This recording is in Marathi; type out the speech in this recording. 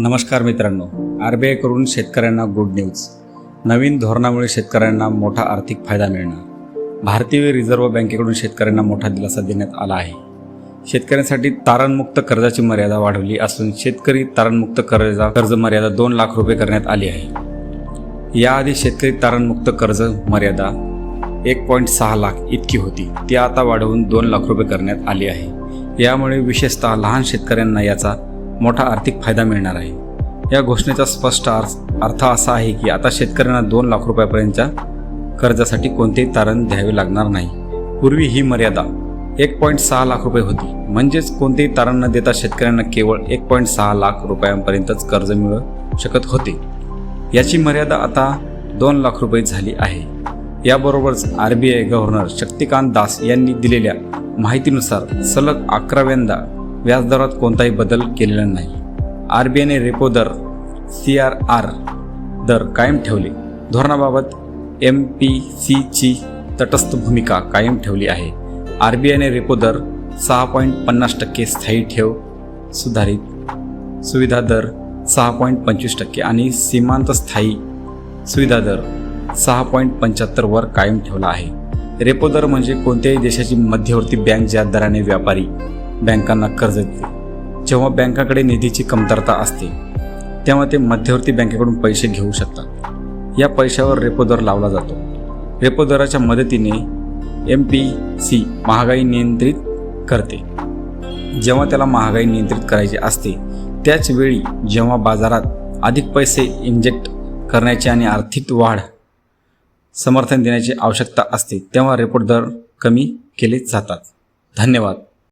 नमस्कार मित्रांनो. आर बी आयकडून शेतकऱ्यांना गुड न्यूज नवीन धोरणामुळे शेतकऱ्यांना मोठा आर्थिक फायदा मिळणार. भारतीय रिझर्व्ह बँकेकडून शेतकऱ्यांना मोठा दिलासा देण्यात आला आहे. शेतकऱ्यांसाठी तारणमुक्त कर्जाची मर्यादा वाढवली असून शेतकरी तारणमुक्त कर्जा कर्ज मर्यादा दोन लाख रुपये करण्यात आली आहे. याआधी शेतकरी तारणमुक्त कर्ज मर्यादा एक पॉईंट सहा लाख इतकी होती. ती आता वाढवून दोन लाख रुपये करण्यात आली आहे. यामुळे विशेषतः लहान शेतकऱ्यांना याचा मोठा आर्थिक फायदा मिळणार आहे. या घोषणेचा स्पष्ट अर्थ अर्थ असा आहे की आता शेतकऱ्यांना दोन लाख रुपयापर्यंतच्या कर्जासाठी कोणतेही तारण द्यावे लागणार नाही. पूर्वी ही मर्यादा एक पॉईंट सहा लाख रुपये होती. म्हणजेच कोणतेही तारण न देता शेतकऱ्यांना केवळ एक पॉईंट सहा लाख रुपयांपर्यंतच कर्ज मिळू शकत होते. याची मर्यादा आता दोन लाख रुपये झाली आहे. याबरोबरच R B I governor Shaktikanta Das यांनी दिलेल्या माहितीनुसार सलग अकराव्यांदा व्याजदरात कोणताही बदल केलेला नाही. आर बी आयने रेपो दर सी आर आर दर कायम ठेवले. धोरणाबाबत एम पी सीची तटस्थ भूमिका कायम ठेवली आहे. आर बी आयने रेपो दर सहा पॉईंट पन्नास टक्के स्थायी ठेव सुधारित सुविधा दर सहा पॉईंट पंचवीस टक्के आणि सीमांत स्थायी सुविधा दर सहा पॉईंट पंच्याहत्तरवर कायम ठेवला आहे. रेपो दर म्हणजे कोणत्याही देशाची मध्यवर्ती बँक ज्या दराने व्यापारी बँकांना कर्ज देते. जेव्हा बँकाकडे निधीची कमतरता असते तेव्हा ते मध्यवर्ती बँकेकडून पैसे घेऊ शकतात. या पैशावर रेपो दर लावला जातो. रेपो दराच्या मदतीने एम पी सी महागाई नियंत्रित करते. जेव्हा त्याला महागाई नियंत्रित करायची असते त्याच वेळी जेव्हा बाजारात अधिक पैसे इंजेक्ट करण्याची आणि आर्थिक वाढ समर्थन देण्याची आवश्यकता असते तेव्हा रेपो दर कमी केले जातात. धन्यवाद.